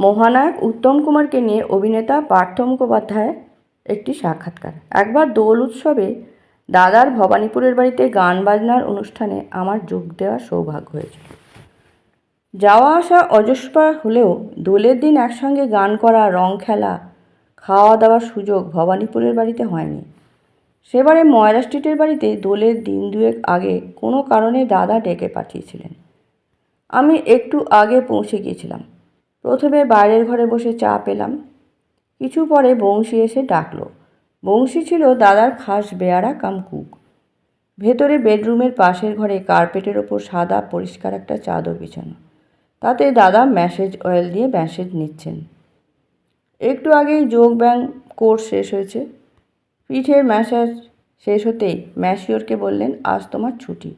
মহানায়ক উত্তম কুমারকে নিয়ে অভিনেতা পার্থ মুখোপাধ্যায় একটি সাক্ষাৎকার। একবার দোল উৎসবে দাদার ভবানীপুরের বাড়িতে গান বাজনার অনুষ্ঠানে আমার যোগ দেওয়ার সৌভাগ্য হয়েছিল। যাওয়া আসা অজস্র হলেও দোলের দিন একসঙ্গে গান করা, রং খেলা খাওয়া দাওয়ার সুযোগ ভবানীপুরের বাড়িতে হয়নি। সেবারে ময়রা স্ট্রিটের বাড়িতে দোলের দিন দুয়েক আগে কোনো কারণে দাদা ডেকে পাঠিয়েছিলেন। আমি একটু আগে পৌঁছে গিয়েছিলাম। প্রথমে বাইরের ঘরে বসে চা পেলাম। কিছু পরে বংশী এসে ডাকলো। বংশী ছিল দাদার খাস বেয়ারা কাম কুক ভেতরে বেডরুমের পাশের ঘরে কার্পেটের ওপর সাদা পরিষ্কার একটা চাদর বিছানো। তাতে দাদা ম্যাসেজ অয়েল দিয়ে ম্যাসেজ নিচ্ছেন। একটু আগেই যোগ ব্যায়াম কোর্স শেষ হয়েছে। পিঠের ম্যাসাজ শেষ হতেই ম্যাশিওরকে বললেন, আজ তোমার ছুটি।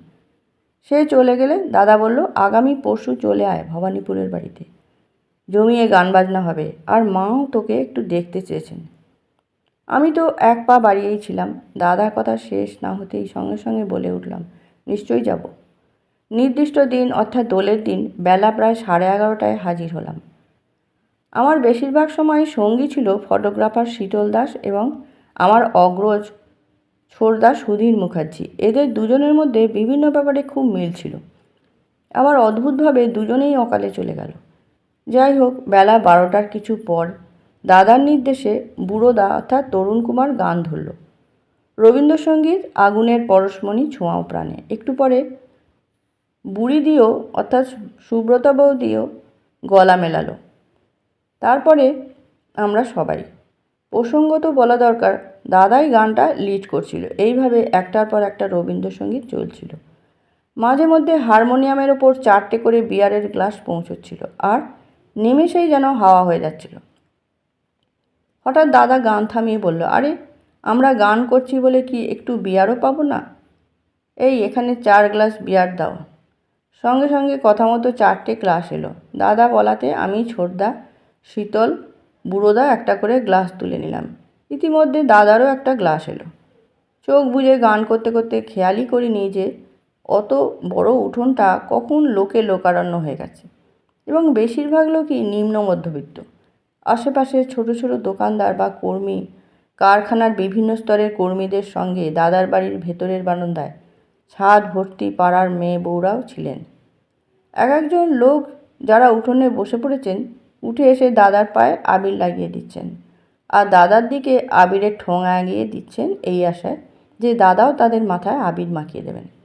সে চলে গেলে দাদা বলল, আগামী পরশু চলে আয় ভবানীপুরের বাড়িতে। জমিয়ে গান বাজনা হবে। আর মাও তোকে একটু দেখতে চেয়েছেন। আমি তো এক পা বাড়িয়েই ছিলাম। দাদার কথা শেষ না হতেই সঙ্গে সঙ্গে বলে উঠলাম, নিশ্চয়ই যাব। নির্দিষ্ট দিন, অর্থাৎ দোলের দিন, বেলা প্রায় সাড়ে এগারোটায় হাজির হলাম। আমার বেশিরভাগ সময় সঙ্গী ছিল ফটোগ্রাফার শীতল দাস এবং আমার অগ্রজ ছোড়দা সুধীর মুখার্জি। এদের দুজনের মধ্যে বিভিন্ন ব্যাপারে খুব মিল ছিল। আবার অদ্ভুতভাবে দুজনেই অকালে চলে গেল। যাই হোক বেলা বারোটার কিছু পর দাদার নির্দেশে বুড়োদা অর্থাৎ তরুণ কুমার গান ধরল। রবীন্দ্রসঙ্গীত আগুনের পরশমণি ছোঁয়াও প্রাণে। একটু পরে বুড়ি দিয়েও অর্থাৎ সুব্রতা বৌদিও গলা মেলালো। তারপরে আমরা সবাই। প্রসঙ্গত বলা দরকার, দাদাই গানটা লিড করছিল। এইভাবে একটার পর একটা রবীন্দ্রসঙ্গীত চলছিল। মাঝে মধ্যে হারমোনিয়ামের ওপর চারটে করে বিয়ারের গ্লাস পৌঁছচ্ছিল। আর নিমেষেই যেন হাওয়া হয়ে যাচ্ছিল। হঠাৎ দাদা গান থামিয়ে বলল, আরে, আমরা গান করছি বলে কি একটু বিয়ারও পাবো না? এই, এখানে চার গ্লাস বিয়ার দাও। সঙ্গে সঙ্গে কথা মতো চারটে গ্লাস এলো। দাদা বলাতে, আমি ছোটদা, শীতল, বুড়োদা একটা করে গ্লাস তুলে নিলাম। ইতিমধ্যে দাদারও একটা গ্লাস এলো। চোখ বুজে গান করতে করতে খেয়ালই করিনি যে, অত বড় উঠোনটা কখন লোকে লোকারণ্য হয়ে গেছে? এবং বেশিরভাগ লোকই নিম্ন মধ্যবিত্ত। আশেপাশে ছোট ছোট দোকানদার বা কর্মী, কারখানার বিভিন্ন স্তরের কর্মীদের সঙ্গে দাদার বাড়ির ভেতরের বারান্দায় ছাদ ভর্তি পাড়ার মেয়ে বউরাও ছিলেন। এক একজন লোক যারা উঠোনে বসে পড়েছেন, উঠে এসে দাদার পায়ে আবির লাগিয়ে দিচ্ছেন। আর দাদার দিকে আবিরের ঠোঙ এগিয়ে দিচ্ছেন এই আশায় যে দাদাও তাদের মাথায় আবির মাখিয়ে দেবেন।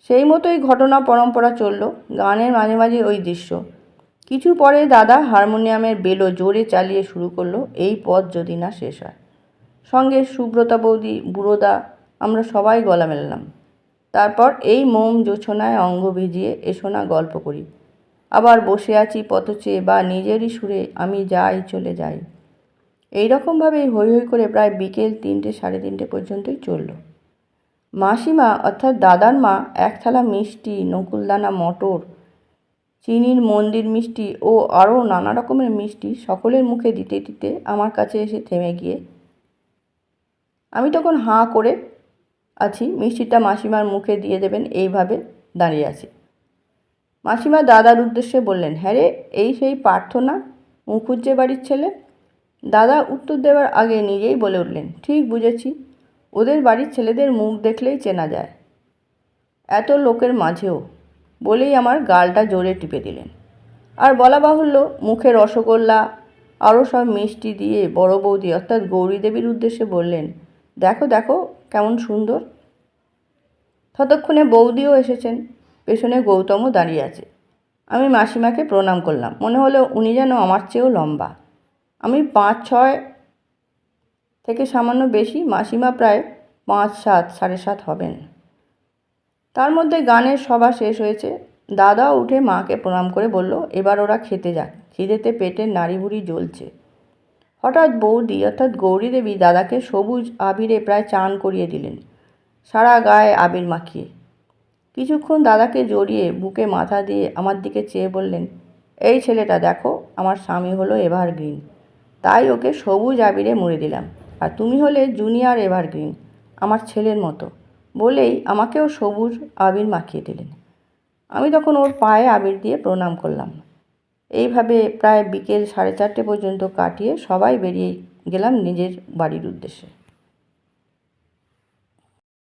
সেই মতোই ঘটনা পরম্পরা চলল, গানের মাঝে মাঝে ওই দৃশ্য। কিছু পরে দাদা হারমোনিয়ামের বেলো জোরে চালিয়ে শুরু করল, এই পথ যদি না শেষ হয়। সঙ্গে সুব্রতা বৌদি, বুড়োদা, আমরা সবাই গলা মেলালাম। তারপর এই মোম জোছনায় অঙ্গ ভিজিয়ে এসো না গল্প করি। আবার বসে আছি পথচে বা নিজেরই সুরে আমি যাই চলে যাই। এই রকমভাবেই হৈ হৈ করে প্রায় বিকেল তিনটে সাড়ে তিনটে পর্যন্তই চলল। মাসিমা অর্থাৎ দাদার মা, এক থালা মিষ্টি, নকুলদানা মটর, চিনির মন্দির মিষ্টি ও আরও নানা রকমের মিষ্টি সকলের মুখে দিতে দিতে আমার কাছে এসে থেমে গিয়ে আমি তখন হাঁ করে আছি, মিষ্টিটা মাসিমার মুখে দিয়ে দেবেন, এইভাবে দাঁড়িয়ে আছি। মাসিমা দাদার উদ্দেশ্যে বললেন হ্যাঁ রে, এই সেই প্রার্থনা, মুখুজ্জে বাড়ির ছেলে? দাদা উত্তর দেওয়ার আগে নিজেই বলে উঠলেন, ঠিক বুঝেছি ওদের বাড়ির ছেলেদের মুখ দেখলেই চেনা যায়। এত লোকের মাঝেও বলেই আমার গালটা জোরে টিপে দিলেন। আর বলা বাহুল্য মুখে রসগোল্লা, আরও সব মিষ্টি দিয়ে বড় বৌদি অর্থাৎ গৌরী দেবীর উদ্দেশ্যে বললেন, দেখো দেখো, কেমন সুন্দর। ততক্ষণে বৌদিও এসেছেন, পেছনে গৌতমও দাঁড়িয়ে আছে। আমি মাসিমাকে প্রণাম করলাম, মনে হলো উনি যেন আমার চেয়েও লম্বা। আমি পাঁচ, ছয় থেকে সামান্য বেশি মাসিমা প্রায় পাঁচ, সাত, সাড়ে সাত হবেন। তার মধ্যে গানের সভা শেষ হয়েছে। দাদা উঠে মাকে প্রণাম করে বলল, এবার ওরা খেতে যাক। খিদেতে পেটের নাড়ি ভুড়ি জ্বলছে। হঠাৎ বৌদি অর্থাৎ গৌরী দেবী দাদাকে সবুজ আবিরে প্রায় চান করিয়ে দিলেন, সারা গায়ে আবির মাখিয়ে। কিছুক্ষণ দাদাকে জড়িয়ে বুকে মাথা দিয়ে আমার দিকে চেয়ে বললেন, এই ছেলেটা দেখো, আমার স্বামী হলো এভারগ্রিন। তাই ওকে সবুজ আবিরে মুড়ে দিলাম। আর তুমি হলে জুনিয়র এভারগ্রিন, আমার ছেলের মতো। বলেই আমাকেও সবুজ আবির মাখিয়ে দিলেন। আমি তখন ওর পায়ে আবির দিয়ে প্রণাম করলাম। এইভাবে প্রায় বিকেল সাড়ে চারটে পর্যন্ত কাটিয়ে সবাই বেরিয়ে গেলাম নিজের বাড়ির উদ্দেশ্যে।